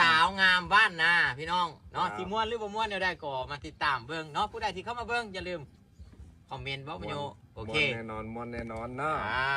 สาวงามบ้านนาพี่น้องเนาะสีม่วนหรือบ่ม่วนเดี๋ยวได้ก็มาติดตามเบิ่งเนาะผู้ใดที่เข้ามาเบิ่งอย่าลืมคอมเมนต์บ่ปมะโยโอเคนแน่นอนมวนแน่นอนเนาะา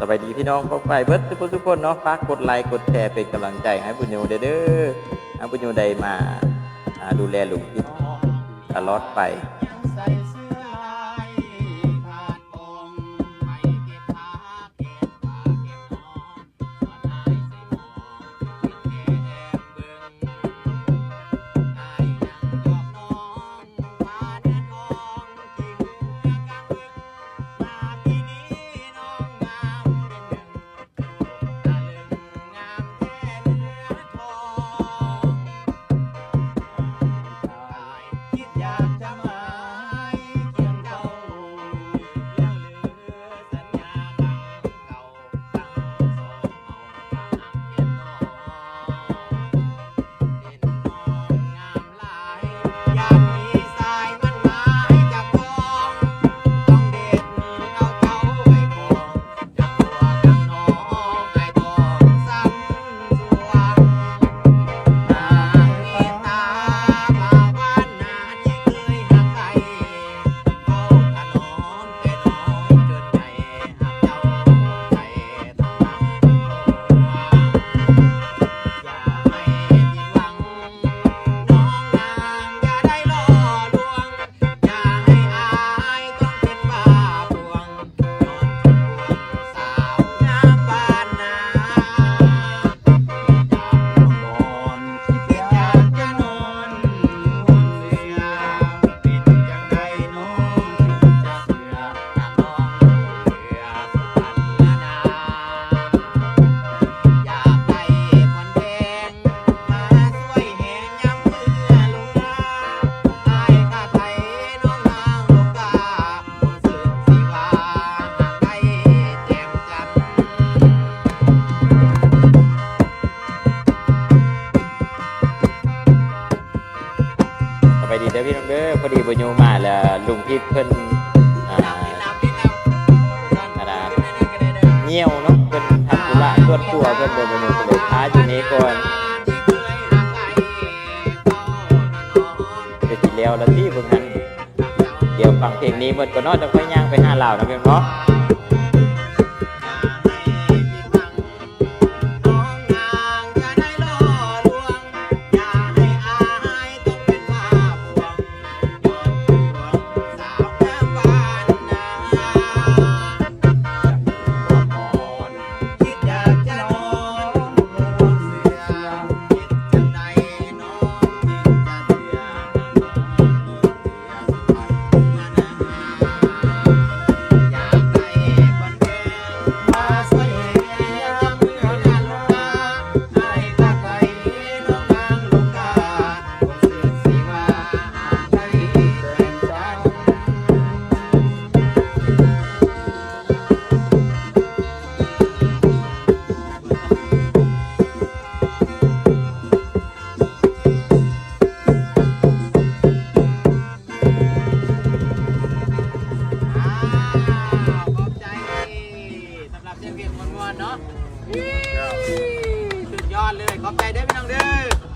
สบายดีพี่น้องก็ไปเบิร์ดทุกคนทุกคนเนาะฝากกดไลค์กดแชร์เป็นกำลังใจให้บุญโยเด้อให้บุญโยไดมาดูแลลูกตลอดไป บยมาล้วลุงพิษเพิ่นอ่าเงี่ยวเนาะเพิ่นทำธุระตรวจตัวเพิ่นเดินบนเลยท้าอยู่นี้ก่อนเดี๋ยวทีแล้วแล้วที่เพิ่นนั้นเดี๋ยวฟังเพลงนี้เพิ่นก็นอนจะค่ย่างไปหาเหล่านะเพิ่นเนาะ เก่งมวนๆเนาะสุดยอดเลย ขอบใจเด้อพี่น้องเด้อ